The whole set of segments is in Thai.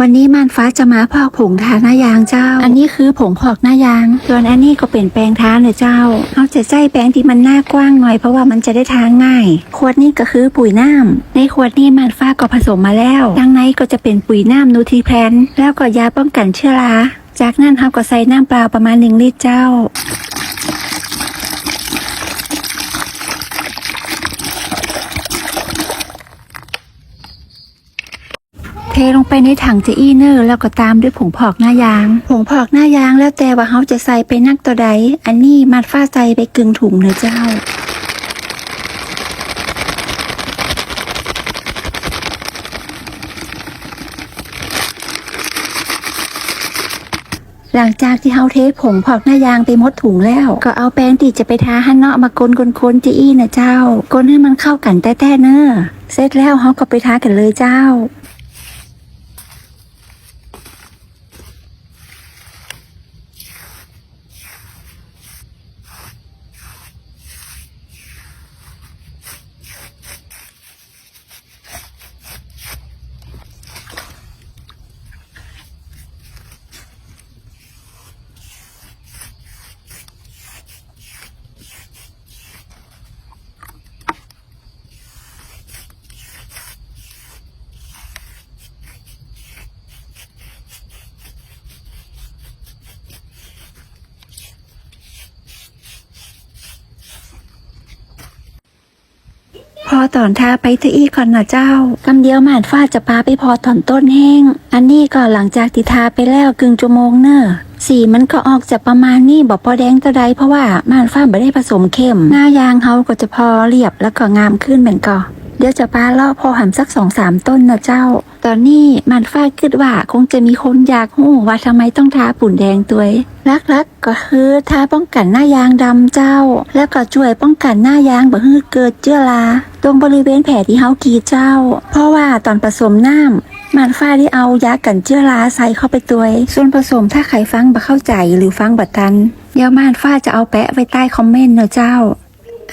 วันนี้ม่านฟ้าจะมาพอกผงทาหน้ายางเจ้า อันนี้คือผงพอกหน้ายาง ส่วนอันนี้ก็เป็นแปรงทาเนอะเจ้า เอาจะใช้แปรงที่มันหน้ากว้างหน่อยเพราะว่ามันจะได้ทาง่าย ขวดนี้ก็คือปุ๋ยน้ำในขวดนี้ม่านฟ้าก็ผสมมาแล้วดังในก็จะเป็นปุ๋ยน้ำนูทรีแพนแล้วก็ยาป้องกันเชื้อราจากนั้นเราก็ใส่น้ำเปล่าประมาณหนึ่งลิตรเจ้า เทลงไปในถังเจอีเนอร์แล้วก็ตามด้วยผงพอกหน้ายาง ผงพอกหน้ายางแล้วแต่ว่าเขาจะใส่ไปนักตัวใด อันนี้มัดฟ้าใส่ไปกึ่งถุงเนอะเจ้าหลังจากที่เขาเทผงพอกหน้ายางไปมดถุงแล้ว ก็เอาแป้งที่จะไปทาฮันเนาะมากลนๆๆจีอี้นะเจ้ากลนให้มันเข้ากันแต้ๆเนอเสร็จแล้วเขาก็ไปทากันเลยเจ้า อตอนทาไปทอีก่อนนะเจ้ากำเดียวหมานฟ้าจะปาไปพอถอนต้นแห้ง อันนี้ก็หลังจากที่ทาไปแล้วกึ่งชั่วโมงเนอะสีมันก็ออกจากประมาณนี้บอกพอแดงตัวใดเพราะว่าม่านฟ้าไม่ได้ผสมเข้ม หน้ายางเขาก็จะพอเรียบแล้วก็งามขึ้นเหมือนก่อเดี๋ยวจะปาเลาะพอหำสักสองสามต้นนะเจ้า ตอนนี้มันฟ้าคิดว่าคงจะมีคนอยากหู้ว่าทำไมต้องทาปุ่นแดงตัวลักๆก็คือทาป้องกันหน้ายางดำเจ้า แล้วก็ช่วยป้องกันหน้ายางบ่ให้เกิดเชื้อรา ตรงบริเวณแผลที่เฮากีเจ้า เพราะว่าตอนผสมน้ำมันฟ้าได้เอายากันเชื้อราใส่เข้าไปตัว ส่วนผสมถ้าใครฟังบ่เข้าใจหรือฟังบัทัน เดี๋ยวม่านฟ้าจะเอาแปะไว้ใต้คอมเมนต์เนอะเจ้า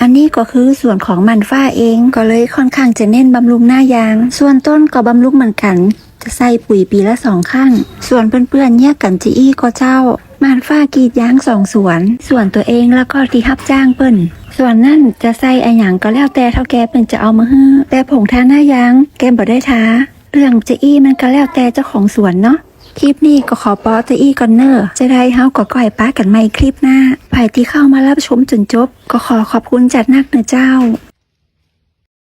อันนี้ก็คือส่วนของมันฟ้าเองก็เลยค่อนข้างจะเน้นบำรุงหน้ายาง ส่วนต้นก็บำรุงเหมือนกัน จะใส่ปุ๋ยปีละสองครั้งส่วนเพื่อนๆเนี่ยกันจีอี้ก็เจ้ามานฟ้ากีดยางสองสวน ส่วนตัวเองแล้วก็ที่รับจ้างเปิ้น ส่วนนั่นจะใส่อะหยังก็แล้วแต่เท่าแกเป็นจะเอามาฮื้อแต่ผงทาหน้ายางแกบ่ได้ทาเรื่องจะอี้มันก็แล้วแต่เจ้าของสวนเนาะคลิปนี้ก็ขอปอจะอี้ก่อนเนอร์จะได้เฮาก็ก่อยป้ากันใหม่คลิปหน้าใครที่เข้ามารับชมจนจบ ก็ขอขอบคุณจัดนักเนอเจ้า